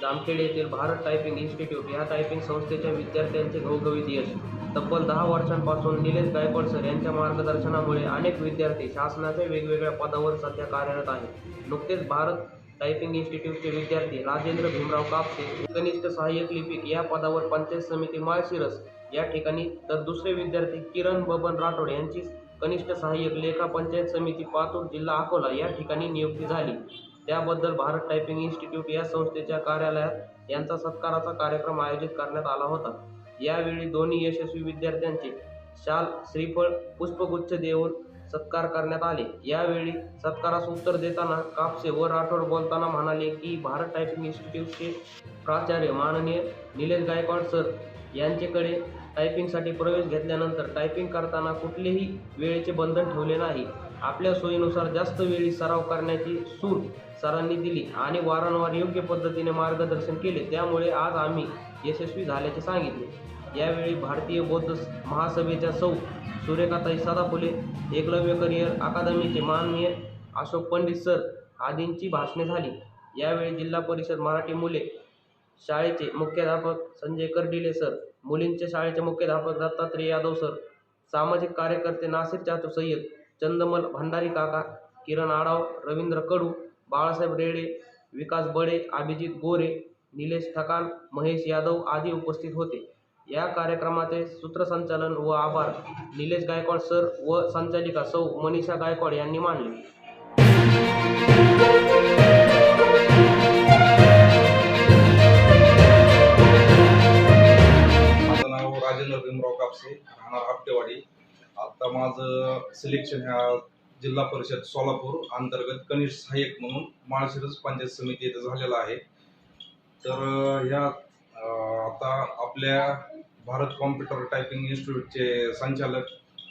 जामखेड येथील Bharat typing institute या typing संस्थेच्या विद्यार्थ्यांचे घवघवीत यश. तब्बल दहा वर्षांपासून निलेश गायकवाड सर यांच्या मार्गदर्शनामुळे अनेक विद्यार्थी शासनाच्या वेगवेगळ्या पदावर सध्या कार्यरत आहेत. नुकतेच भारत टायपिंग इन्स्टिट्यूटचे विद्यार्थी राजेंद्र भीमराव कापसे कनिष्ठ सहाय्यक लिपिक या पदावर पंचायत समिती माळशिरस या ठिकाणी तर दुसरे विद्यार्थी किरण बबन राठोड यांची कनिष्ठ सहाय्यक लेखा पंचायत समिती पातूर जिल्हा अकोला या ठिकाणी नियुक्ती झाली. त्याबद्दल भारत टायपिंग इन्स्टिट्यूट या संस्थेच्या कार्यालयात यांचा सत्काराचा कार्यक्रम आयोजित करण्यात आला होता. यावेळी दोन्ही यशस्वी विद्यार्थ्यांचे शाल श्रीफळ पुष्पगुच्छ देऊन सत्कार करण्यात आले. यावेळी सत्कारास उत्तर देताना कापसे व राठोड बोलताना म्हणाले की भारत टायपिंग इन्स्टिट्यूटचे प्राचार्य माननीय निलेश गायकवाड सर यांच्याकडे टायपिंगसाठी प्रवेश घेतल्यानंतर टायपिंग करताना कुठलेही वेळेचे बंधन ठेवले नाही. आपल्या सोयीनुसार जास्त वेळी सराव करण्याची सूर सरांनी दिली आणि वारंवार योग्य पद्धतीने मार्गदर्शन केले. त्यामुळे आज आम्ही यशस्वी झाल्याचे सांगितले. यावेळी भारतीय बौद्ध महासभेच्या सौ सूर्यकाताई सदाफुले एकलव्य करिअर अकादमीचे माननीय अशोक पंडित सर आदींची भाषणे झाली. यावेळी जिल्हा परिषद मराठी मुले शाळेचे मुख्याध्यापक संजय कर्डिले सर मुलींच्या शाळेचे मुख्याध्यापक दत्तात्रय यादव सर सामाजिक कार्यकर्ते नासिर चाचू सय्यद चंदमल भंडारी काका किरण आडाव रवींद्र कडू बाळासाहेब रेडे विकास बडे अभिजित गोरे निलेश ठकान महेश यादव आदी उपस्थित होते. या कार्यक्रमाचे सूत्रसंचालन व आभार निलेश गायकवाड सर व संचालिका सौ मनीषा गायकवाड यांनी मानले. राजेंद्र भीमराव कापसे राहणार हप्तेवाडी. आता माझं सिलेक्शन ह्या जिल्हा परिषद सोलापूर अंतर्गत कनिष्ठ सहाय्यक म्हणून माळशिरस पंचायत समिती येथे झालेलं आहे. तर ह्या आता आपल्या भारत कॉम्प्युटर टायपिंग इन्स्टिट्यूटचे संचालक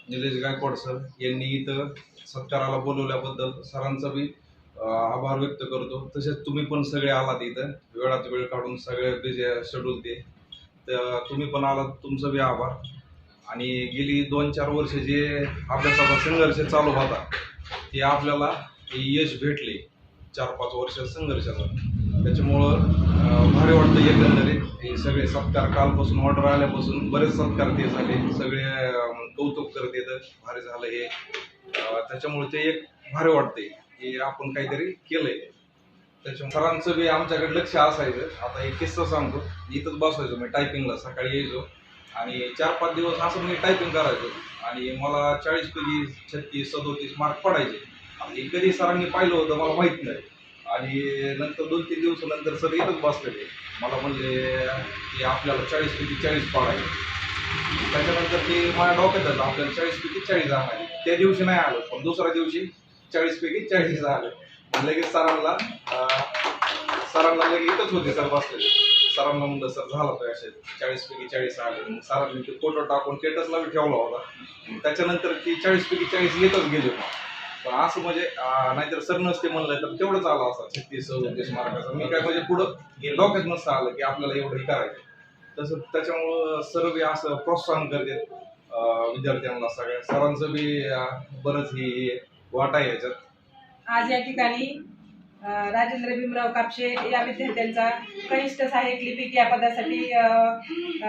निलेश गायकवाड सर यांनी इथं सत्काराला बोलवल्याबद्दल सरांचा बी आभार व्यक्त करतो. तसेच तुम्ही पण सगळे आलात इथं. वेळात वेळ काढून सगळे बिझी शेड्यूल ते. तर तुम्ही पण आलात तुमचं बी आभार. आणि गेली दोन चार वर्ष जे अभ्यासाचा संघर्ष चालू होता ते आपल्याला यश भेटले चार पाच वर्ष संघर्षाचा त्याच्यामुळं भारी वाटतं एकंदरीत. हे सगळे सत्कार कालपासून ऑर्डर आल्यापासून बरेच सत्कार ते झाले. सगळे कौतुक करत येतं. भारी झालं हे. त्याच्यामुळे ते एक भारी वाटते की आपण काहीतरी केलंय. त्याच्यामुळे सरांचं बी आमच्याकडे लक्ष असायचं. आता एक किस्सा सांगतो. इथंच बसायचो मी टायपिंगला सकाळी यायचो. आणि चार पाच दिवस असं म्हणजे मी टायपिंग करायचो. आणि मला चाळीस पैकी छत्तीस सदोतीस मार्क पडायचे. आणि कधी सरांनी पाहिलं होतं मला माहीत नाही. आणि नंतर दोन तीन दिवसानंतर सर इथंच बसलेले. मला म्हणले की आपल्याला चाळीस पैकी चाळीस पाडायचे. त्याच्यानंतर ते माझ्या डोक्यात आलं आपल्याला चाळीस पैकी चाळीस आणायचे त्या दिवशी नाही आलं पण दुसऱ्या दिवशी चाळीस पैकी चाळीस आलं. लगेच सरांना सरांना लगेच इथंच होते सर बसलेले. सरांना म्हणलं सर झाला तो असे चाळीस पैकी चाळीस आले. मग सरांनी ते फोटो टाकून स्टेटसला बी ठेवला होता. त्याच्यानंतर ती चाळीस पैकी चाळीस येतच गेले. पण असं म्हणजे नाहीतर सर नसते म्हणलं तर तेवढंच आलं असं छत्तीस सदतीस मार्काचा. मी काय म्हणजे पुढं हे डोक्यात नसतं आलं की आपल्याला एवढं हे करायचं. तसं त्याच्यामुळं सर बी असं प्रोत्साहन करते विद्यार्थ्यांना सगळ्या. सरांचं बी बरंच ही वाटा आहे याच्यात. आज या ठिकाणी राजेंद्र भीमराव कापशे या विद्यार्थ्यांचा कनिष्ठ सहाय्यक लिपिक या पदासाठी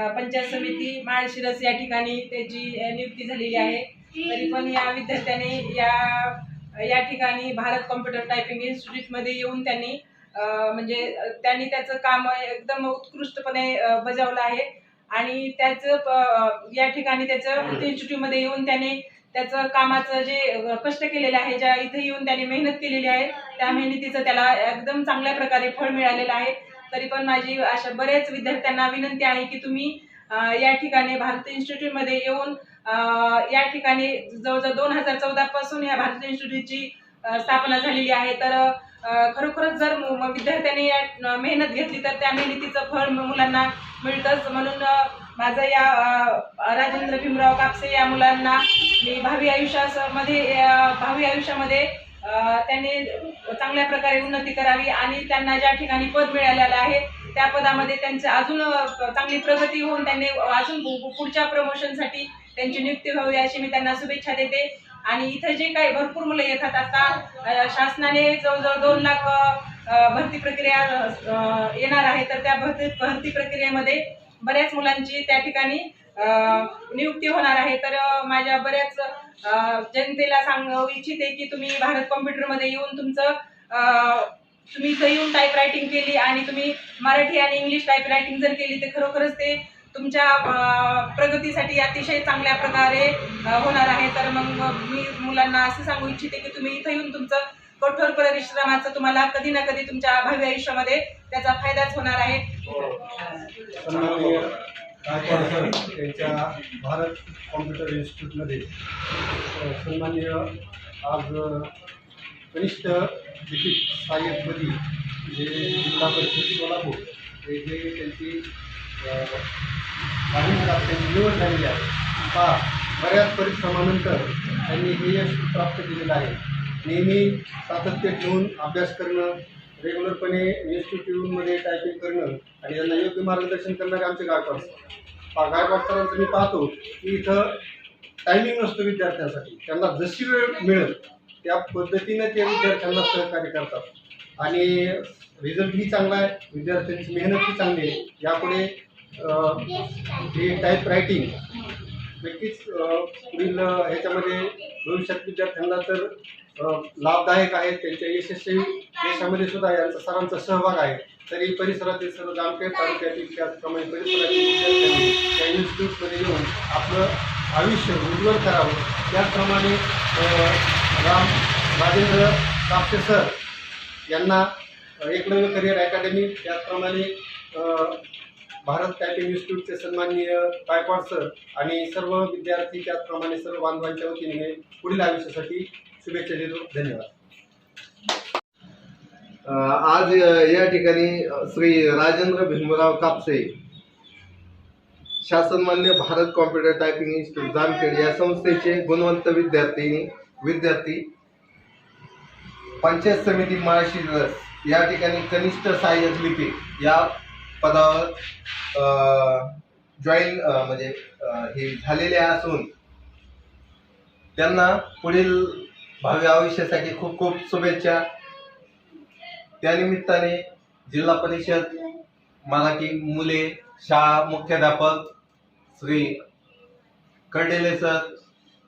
पंचायत समिती माळशिरस या ठिकाणी त्याची नियुक्ती झालेली आहे. तरी पण या विद्यार्थ्याने या या ठिकाणी भारत कॉम्प्युटर टायपिंग इन्स्टिट्यूटमध्ये येऊन त्यांनी म्हणजे त्यांनी त्याचं काम एकदम उत्कृष्टपणे बजावलं आहे. आणि त्याचं या ठिकाणी त्याचं इन्स्टिट्यूटमध्ये येऊन त्याने त्याचं कामाचं जे कष्ट केलेले आहे ज्या इथे येऊन त्याने मेहनत केलेली आहे त्या मेहनतीचं त्याला एकदम चांगल्या प्रकारे फळ मिळालेलं आहे. तरी पण माझी अशा बऱ्याच विद्यार्थ्यांना विनंती आहे की तुम्ही या ठिकाणी भारत इन्स्टिट्यूटमध्ये येऊन या ठिकाणी जवळजवळ दोन हजार चौदा पासून या भारत इन्स्टिट्यूटची स्थापना झालेली आहे. तर खरोखरच जर विद्यार्थ्यांनी या मेहनत घेतली तर त्या मेहनतीचं फळ मुलांना मिळतंच. म्हणून माझं या राजेंद्र भीमराव कापसे या मुलांना मी भावी आयुष्यामध्ये भावी आयुष्यामध्ये त्यांनी चांगल्या प्रकारे उन्नती करावी आणि त्यांना ज्या ठिकाणी पद मिळालेलं आहे त्या पदामध्ये त्यांचं अजून चांगली प्रगती होऊन त्यांनी अजून पुढच्या प्रमोशनसाठी त्यांची नियुक्ती व्हावी अशी मी त्यांना शुभेच्छा देते. आणि इथं जे काही भरपूर मुलं येतात आता शासनाने जवळजवळ दोन लाख भरती प्रक्रिया येणार आहे तर त्या भरती भरती प्रक्रियेमध्ये बऱ्याच मुलांची त्या ठिकाणी नियुक्ती होणार आहे. तर माझ्या बऱ्याच जनतेला सांगू इच्छिते की तुम्ही भारत कॉम्प्युटरमध्ये येऊन तुमचं तुम्ही इथं येऊन टाईप रायटिंग केली आणि तुम्ही मराठी आणि इंग्लिश टाईप रायटिंग जर केली तर खरोखरच ते तुमच्या प्रगतीसाठी अतिशय चांगल्या प्रकारे होणार आहे. तर मग मी मुलांना असं सांगू इच्छिते की तुम्ही इथं येऊन तुमचं कठोर परिश्रमाचं तुम्हाला कधी ना कधी तुमच्या भावी आयुष्यामध्ये त्याचा फायदाच होणार आहे. हो. सन्माननीय गायकवाड सर भारत कॉम्प्युटर इन्स्टिट्यूटमध्ये अ, सन्माननीय आज कनिष्ठ लिखित सहाय्यकपदी जे जिल्हा परिषद सोलापूर हे जे त्यांची त्यांची निवड झालेली आहे हा बऱ्याच परिश्रमानंतर त्यांनी हे यश प्राप्त केलेलं आहे. नेहमी सातत्य ठेवून अभ्यास करणं रेग्युलरपणे इन्स्टिट्यूटमध्ये टायपिंग करणं आणि त्यांना योग्य मार्गदर्शन करणारे आमचे गायकवाड सर गायकवाड सरांचं मी पाहतो की इथं टायमिंग नसतो विद्यार्थ्यांसाठी. त्यांना जशी वेळ मिळेल त्या पद्धतीने ते विद्यार्थ्यांना सहकार्य करतात. आणि रिझल्टही चांगला आहे विद्यार्थ्यांची मेहनतही चांगली आहे. यापुढे जे हे टाईप रायटिंग नक्कीच पुढील ह्याच्यामध्ये भविष्यात विद्यार्थ्यांना तर लाभदायक आहे त्यांच्या यशस्वी यशामध्ये सुद्धा यांचा सरांचा सहभाग आहे. तरी परिसरातील सर्व जामखेड तालुक्यातील त्याचप्रमाणे परिसरातील विद्यार्थ्यांनी त्या इन्स्टिट्यूटमध्ये येऊन आपलं आयुष्य उज्ज्वल करावं. त्याचप्रमाणे राम राजेंद्र कापसे सर यांना एकलव्य करिअर अकॅडमी त्याचप्रमाणे भारत टायपिंग इन्स्टिट्यूटचे सन्माननीय गायकवाड सर आणि सर्व विद्यार्थी त्याचप्रमाणे सर्व बांधवांच्या वतीने पुढील आयुष्यासाठी शुभेच्छा देतो. धन्यवाद. आज या ठिकाणी Shri Rajendra Bhimrao Kapse शासनमान्य Bharat computer typing institute Jamkhed या संस्थेचे गुणवंत विद्यार्थी विद्यार्थी पंचायत समिती माळशिरस या ठिकाणी कनिष्ठ सहाय्यक लिपिक या पदावर जॉईन म्हणजे हे झालेले असून त्यांना पुढील भावी आयुष्यासाठी खूप खूप शुभेच्छा. त्यानिमित्ताने जिल्हा परिषद मराठी मुले शाळा मुख्याध्यापक श्री कर्डेले सर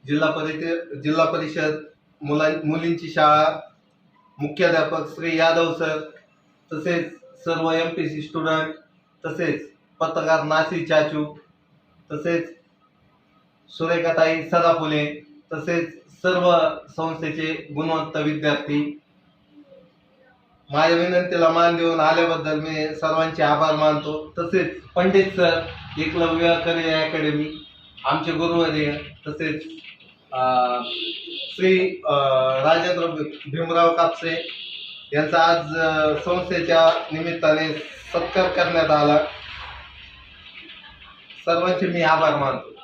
जिल्हा परिषद जिल्हा परिषद मुलां मुलींची शाळा मुख्याध्यापक श्री यादव सर तसेच सर्व एम पी सी स्टुडंट तसेच पत्रकार नासी चाचू तसेच सुरेखाताई सदाफुले तसेच सर्व संस्थेचे गुणवंत विद्यार्थी. माझ्या विनंतीला मान देऊन आल्याबद्दल मी सर्वांचे आभार मानतो. तसेच Pandit sir Eklavya career academy आमचे गुरुवर्य तसेच श्री राजेंद्र भीमराव कापसे यांचा आज संस्थेच्या निमित्ताने सत्कार करण्यात आला. सर्वांचे मी आभार मानतो.